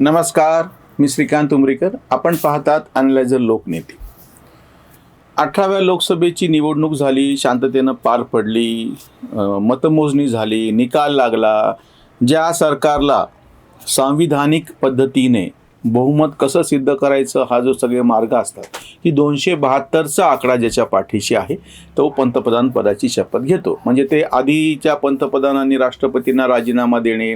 नमस्कार मी श्रीकांत उमरीकर. आपण पाहतात अनलायझर लोकनेते. अठराव्या लोकसभेची निवडणूक झाली शांततेनं पार पडली मतमोजणी झाली निकाल लागला. ज्या सरकारला सांविधानिक पद्धतीने बहुमत कसं सिद्ध करायचं हा जो सगळे मार्ग असतात की दोनशे बहात्तरचा आकडा ज्याच्या पाठीशी आहे तो पंतप्रधान पदाची शपथ घेतो. म्हणजे ते आधीच्या पंतप्रधानांनी राष्ट्रपतींना राजीनामा देणे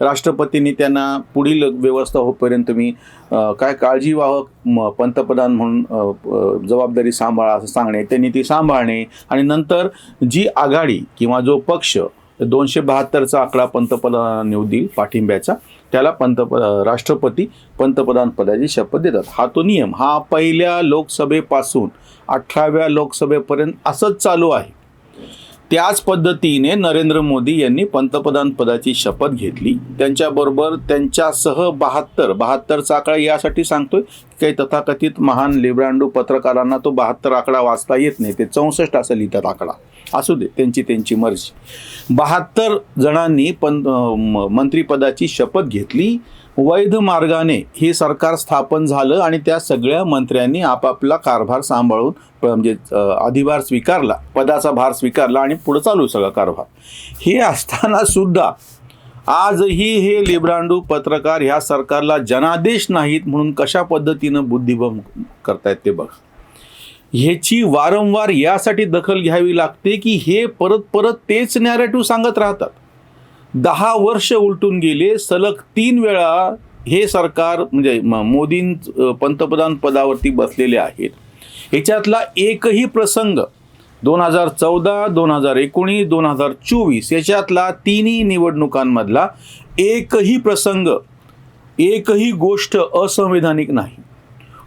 राष्ट्रपतींनी त्यांना पुढील व्यवस्था होईपर्यंत मी काय काळजीवाहक पंतप्रधान म्हणून जबाबदारी सांभाळा असं सांगणे त्यांनी ती सांभाळणे आणि नंतर जी आघाडी किंवा जो पक्ष दोनशे बहात्तरचा आकडा पंतप्रधान निवड देईल पाठिंब्याचा त्याला पंतप राष्ट्रपती पंतप्रधान पदाची शपथ देतात. हा तो नियम. हा पहिल्या लोकसभेपासून अठराव्या लोकसभेपर्यंत असंच चालू आहे. त्याच पद्धतीने नरेंद्र मोदी यांनी पंतप्रधान पदाची शपथ घेतली. त्यांच्याबरोबर त्यांच्यासह बहात्तर बहात्तरचा आकडा यासाठी सांगतोय की काही तथाकथित महान लिब्रांडो पत्रकारांना तो बहात्तर आकडा वाचता येत नाही ते चौसष्ट असं लिहितात आकडा. असू दे त्यांची त्यांची मर्जी. बहात्तर जणांनी पं म- मंत्रिपदाची शपथ घेतली. वैध मार्गाने हे सरकार स्थापन झालं आणि त्या सगळ्या मंत्र्यांनी आपापला कारभार सांभाळून म्हणजे अधिभार स्वीकारला पदाचा भार स्वीकारला आणि पुढं चालू सगळा कारभार. हे असताना सुद्धा आजही हे लिब्रांडू पत्रकार ह्या सरकारला जनादेश नाहीत म्हणून कशा पद्धतीनं बुद्धिबम करतायत ते बघ. ह्याची वारंवार यासाठी दखल घ्यावी लागते की हे परत परत तेच नॅरेटिव्ह सांगत राहतात. दहा वर्ष उलटून गेले सलग तीन वेळा हे सरकार म्हणजे म- पंतप्रधान पदावरती बसलेले आहेत. ह्याच्यातला एकही प्रसंग दोन हजार चौदा दोन हजार एकोणीस दोन हजार चोवीस याच्यातला तिन्ही निवडणुकांमधला एकही प्रसंग एकही गोष्ट असंवैधानिक नाही.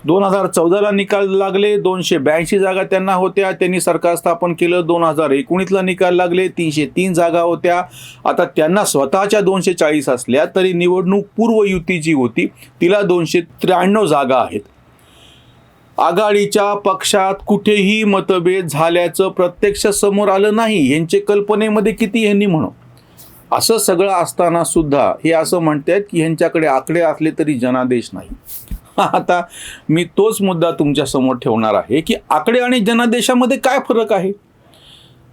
दोन हजार चौदाला निकाल लागले दोनशे ब्याऐंशी जागा त्यांना होत्या. त्यांनी सरकार स्थापन केलं दोन हजार एकोणीसला निकाल लागले तीनशे तीन जागा होत्या. आता त्यांना स्वतःच्या दोनशे चाळीस असल्या तरी निवडणूक पूर्व युती जी होती. तिला दोनशे त्र्याण्णव जागा आहेत. आघाडीच्या पक्षात कुठेही मतभेद झाल्याचं प्रत्यक्ष समोर आलं नाही. यांचे कल्पनेमध्ये किती यांनी म्हणू? असं सगळं असताना सुद्धा हे असं म्हणतात की ह्यांच्याकडे आकडे असले तरी जनादेश नाही. आता मी तोच मुद्दा तुमच्यासमोर ठेवणार आहे की आकडे आणि जनादेशामध्ये काय फरक आहे?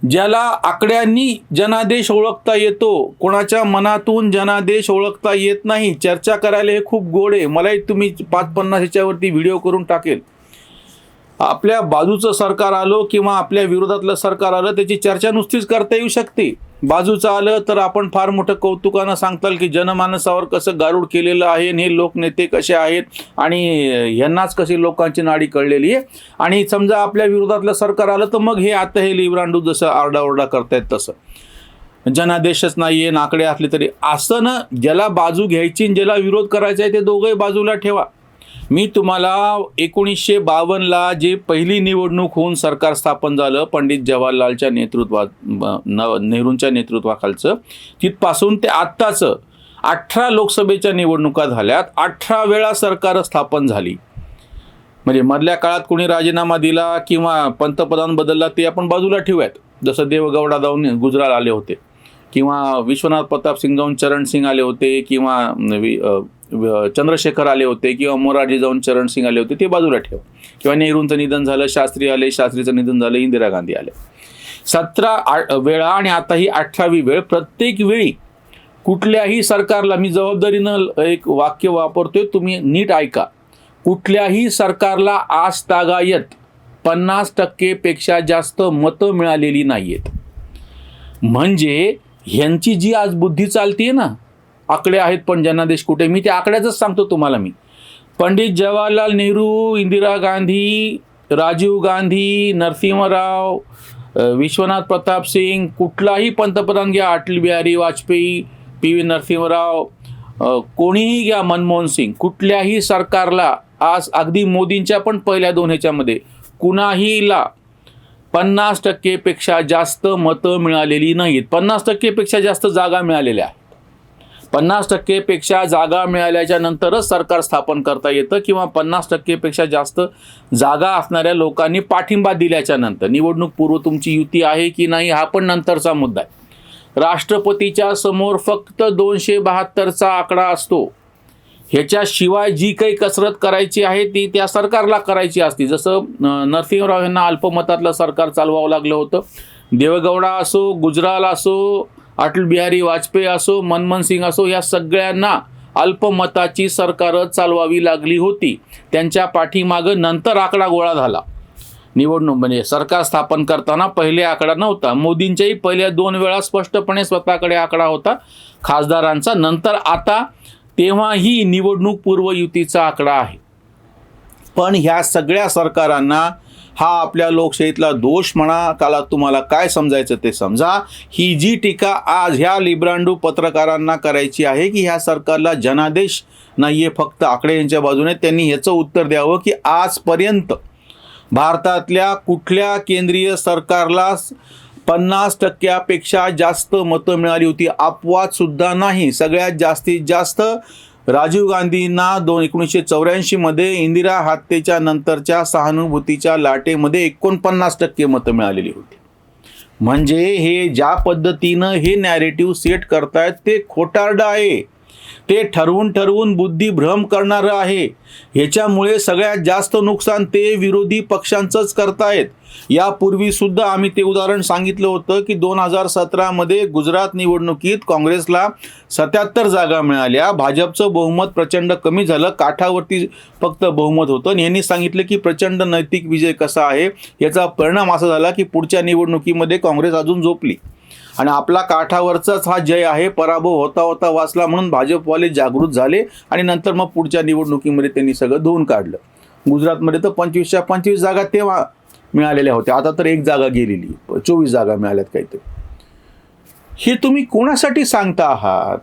ज्याला आकड्यांनी जनादेश ओळखता येतो कोणाच्या मनातून जनादेश ओळखता येत नाही चर्चा करायला हे खूप गोड आहे. मलाही तुम्ही पाच पन्नास ह्याच्यावरती व्हिडिओ करून टाकेल. आपल्या बाजूचं सरकार आलो किंवा आपल्या विरोधातलं सरकार आलं त्याची चर्चा नुसतीच करता येऊ शकते. बाजूचं आलं तर आपण फार मोठं कौतुकानं सांगताल की जनमानसावर कसं गारूड केलेलं आहे आणि हे लोकनेते कसे आहेत आणि ह्यांनाच कशी लोकांची नाडी कळलेली आहे. आणि समजा आपल्या विरोधातलं सरकार आलं तर मग हे आता हे लिब्रांडू जसं आरडाओरडा करतायत तसं. जनादेशच नाही आहे नाकडे असले तरी. असं ना ज्याला बाजू घ्यायची ज्याला विरोध करायचा आहे ते दोघंही बाजूला ठेवा. मी तुम्हाला एकोणीसशे बावन्नला जे पहिली निवडणूक होऊन सरकार स्थापन झालं पंडित जवाहरलालच्या नेतृत्वात न नेहरूंच्या नेतृत्वाखालचं तिथपासून ते आत्ताचं अठरा लोकसभेच्या निवडणुका झाल्यात अठरा वेळा सरकार स्थापन झाली. म्हणजे मधल्या काळात कोणी राजीनामा दिला किंवा पंतप्रधान बदलला ते आपण बाजूला ठेवूयात. जसं देवगौडा जाऊन गुजरात आले होते किंवा विश्वनाथ प्रताप सिंग जाऊन चरण सिंग आले होते किंवा चंद्रशेखर आले होते किंवा मोरारजी जाऊन चरण सिंग आले होते ते बाजूला ठेव. किंवा नेहरूंचं निधन झालं शास्त्री आले शास्त्रीचं निधन झालं इंदिरा गांधी आले. सतरा वेळा आणि आता ही अठरावी वेळ प्रत्येक वेळी कुठल्याही सरकारला मी जबाबदारीनं एक वाक्य वापरतोय तुम्ही नीट ऐका. कुठल्याही सरकारला आज तागायत पन्नास टक्केपेक्षा जास्त मतं मिळालेली नाही आहेत म्हणजे ह्यांची जी आज बुद्धी चालतीये ना आकडे आहेत पण जनादेश कुठे मी त्या आकड्याचंच सांगतो तुम्हाला मी. पंडित जवाहरलाल नेहरू इंदिरा गांधी राजीव गांधी नरसिंहराव विश्वनाथ प्रताप सिंग कुठलाही पंतप्रधान घ्या अटल बिहारी वाजपेयी पी व्ही नरसिंहराव कोणीही घ्या मनमोहन सिंग. कुठल्याही सरकारला आज अगदी मोदींच्या पण पहिल्या दोन ह्याच्यामध्ये कुणाहीला पन्नास टक्केपेक्षा जास्त मतं मिळालेली नाहीत. पन्नास टक्केपेक्षा जास्त जागा मिळालेल्या पन्नास टक्केपेक्षा जागा मिळाल्याच्या नंतरच सरकार स्थापन करता येतं किंवा पन्नास टक्केपेक्षा जास्त जागा असणाऱ्या लोकांनी पाठिंबा दिल्याच्या नंतर. निवडणूक पूर्व तुमची युती आहे की नाही हा पण नंतरचा मुद्दा आहे. राष्ट्रपतीच्या समोर फक्त दोनशे बहात्तरचा आकडा असतो. ह्याच्याशिवाय जी काही कसरत करायची आहे ती त्या सरकारला करायची असती. जसं नरसिंहराव यांना अल्पमतातलं सरकार चालवावं लागलं होतं. देवेगौडा असो गुजराल असो अटल बिहारी वाजपेयी असो मनमोहन सिंग असो या सगळ्यांना अल्पमताची सरकारं चालवावी लागली होती. त्यांच्या पाठीमागं नंतर आकडा गोळा झाला. निवडणूक म्हणजे सरकार स्थापन करताना पहिले आकडा नव्हता. मोदींच्याही पहिल्या दोन वेळा स्पष्टपणे स्वतःकडे आकडा होता. खासदारांचा नंतर आता तेव्हाही निवडणूक पूर्व युतीचा आकडा आहे. पण ह्या सगळ्या सरकारांना हा आपल्या लोकशाहीतला दोष म्हणा काला तुम्हाला काय समजायचं ते समजा. ही जी टीका आज ह्या लिब्रांडू पत्रकारांना करायची आहे की ह्या सरकारला जनादेश नाही आहे फक्त आकडे यांच्या बाजूने त्यांनी ह्याचं उत्तर द्यावं की आजपर्यंत भारतातल्या कुठल्या केंद्रीय सरकारला पन्नास टक्क्यापेक्षा जास्त मतं मिळाली होती? अपवादसुद्धा नाही. सगळ्यात जास्तीत जास्त राजीव गांधींना दोन एकोणीसशे चौऱ्याऐंशीमध्ये इंदिरा हत्येच्या नंतरच्या सहानुभूतीच्या लाटेमध्ये एकोणपन्नास टक्के मतं मिळालेली होती. म्हणजे हे ज्या पद्धतीनं हे नॅरेटिव्ह सेट करतायत ते खोटारडं आहे. ते ठरवून ठरवून बुद्धिभ्रम करणारं आहे. ह्याच्यामुळे सगळ्यात जास्त नुकसान ते विरोधी पक्षांचंच करतायत. यापूर्वी सुद्धा आम्ही ते उदाहरण सांगितलं होतं की दोन हजार सतरामध्ये गुजरात निवडणुकीत काँग्रेसला सत्याहत्तर जागा मिळाल्या. भाजपचं बहुमत प्रचंड कमी झालं. काठावरती फक्त बहुमत होतं. आणि यांनी सांगितलं की प्रचंड नैतिक विजय कसा आहे याचा परिणाम असा झाला की पुढच्या निवडणुकीमध्ये काँग्रेस अजून झोपली. आणि आपला काठावरचाच हा जय आहे. पराभव होता होता वाचला म्हणून भाजपवाले जागृत झाले आणि नंतर मग पुढच्या निवडणुकीमध्ये त्यांनी सगळं धुवून काढलं. गुजरातमध्ये तर पंचवीसच्या पंचवीस जागा तेव्हा मिळालेल्या होत्या. आता तर एक जागा गेलेली. चोवीस जागा मिळाल्यात काहीतरी. हे तुम्ही कोणासाठी सांगता आहात?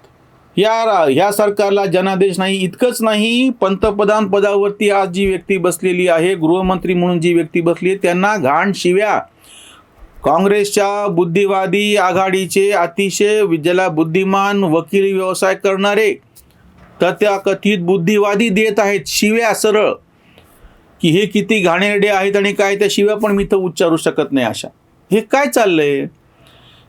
या ह्या सरकारला जनादेश नाही इतकंच नाही. पंतप्रधान पदावरती आज जी व्यक्ती बसलेली आहे गृहमंत्री म्हणून जी व्यक्ती बसली आहे त्यांना घाण शिव्या. काँग्रेसच्या बुद्धिवादी आघाडीचे अतिशय ज्याला बुद्धिमान वकिली व्यवसाय करणारे तथाकथित बुद्धिवादी देत आहेत. शिव्या सरळ. की हे किती घाणेरडे आहेत आणि काय त्या शिव्या पण मी तर उच्चारू शकत नाही अशा. हे काय चाललंय?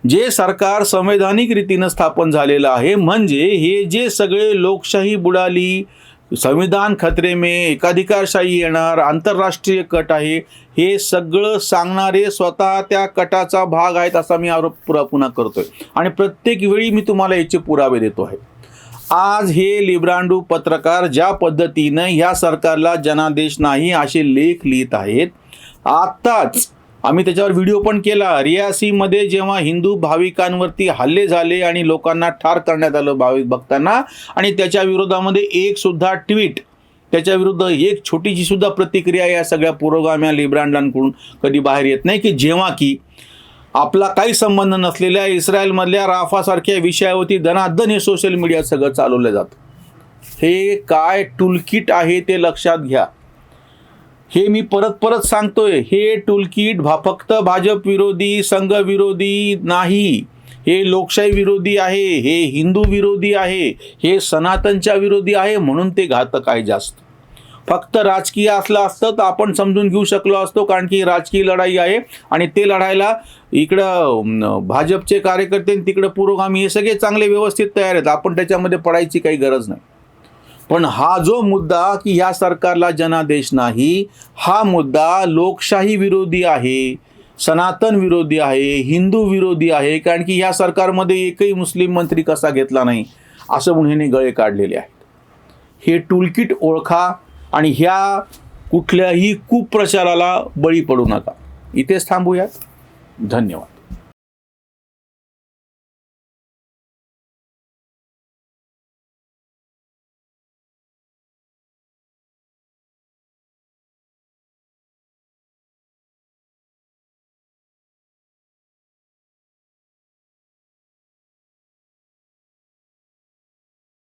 जे सरकार संवैधानिक रीतीनं स्थापन झालेलं आहे म्हणजे हे जे सगळे लोकशाही बुडाली संविधान खतरे में एकाधिकारशाही येणार आंतरराष्ट्रीय कट आहे. हे सगळं सांगणारे स्वतः त्या कटाचा भाग आहेत असा मी आरोप पुरा पुन्हा करतोय. आणि प्रत्येक वेळी मी तुम्हाला याचे पुरावे देतो आहे. आज हे लिब्रांडू पत्रकार ज्या पद्धतीनं ह्या सरकारला जनादेश नाही असे लेख लिहित आहेत आत्ताच आम्ही त्याच्यावर व्हिडिओ पण केला. रियासीमध्ये जेव्हा हिंदू भाविकांवरती हल्ले झाले आणि लोकांना ठार करण्यात आलं भाविक भक्तांना आणि त्याच्या विरोधामध्ये एक सुद्धा ट्विट त्याच्या विरुद्ध एक छोटीशी सुद्धा प्रतिक्रिया या सगळ्या पुरोगाम्या लिब्रांडांकडून कधी बाहेर येत नाही की जेव्हा की आपला काही संबंध नसलेल्या इस्रायलमधल्या राफासारख्या विषयावरती धनाधन हे सोशल मीडिया सगळं चालवलं जातं. हे काय टूलकिट आहे ते लक्षात घ्या. हे मी परत परत सांगतोय हे टूलकिट भा फक्त भाजप विरोधी संघ विरोधी नाही. हे लोकशाही विरोधी आहे हे हिंदू विरोधी आहे हे सनातनच्या विरोधी आहे म्हणून ते घातक आहे जास्त. फक्त राजकीय असलं असतं तर आपण समजून घेऊ शकलो असतो कारण की राजकीय लढाई आहे आणि ते लढायला इकडं भाजपचे कार्यकर्ते आणि तिकडं पुरोगामी हे सगळे चांगले व्यवस्थित तयार आहेत. आपण त्याच्यामध्ये पडायची काही गरज नाही. पण हा जो मुद्दा की ह्या सरकारला जनादेश नाही हा मुद्दा लोकशाही विरोधी आहे सनातन विरोधी आहे हिंदू विरोधी आहे कारण की ह्या सरकारमध्ये एकही मुस्लिम मंत्री कसा घेतला नाही असं म्हणून गळे काढलेले आहेत. हे टूलकिट ओळखा आणि ह्या कुठल्याही कुप्रचाराला बळी पडू नका. इथेच थांबूयात. धन्यवाद.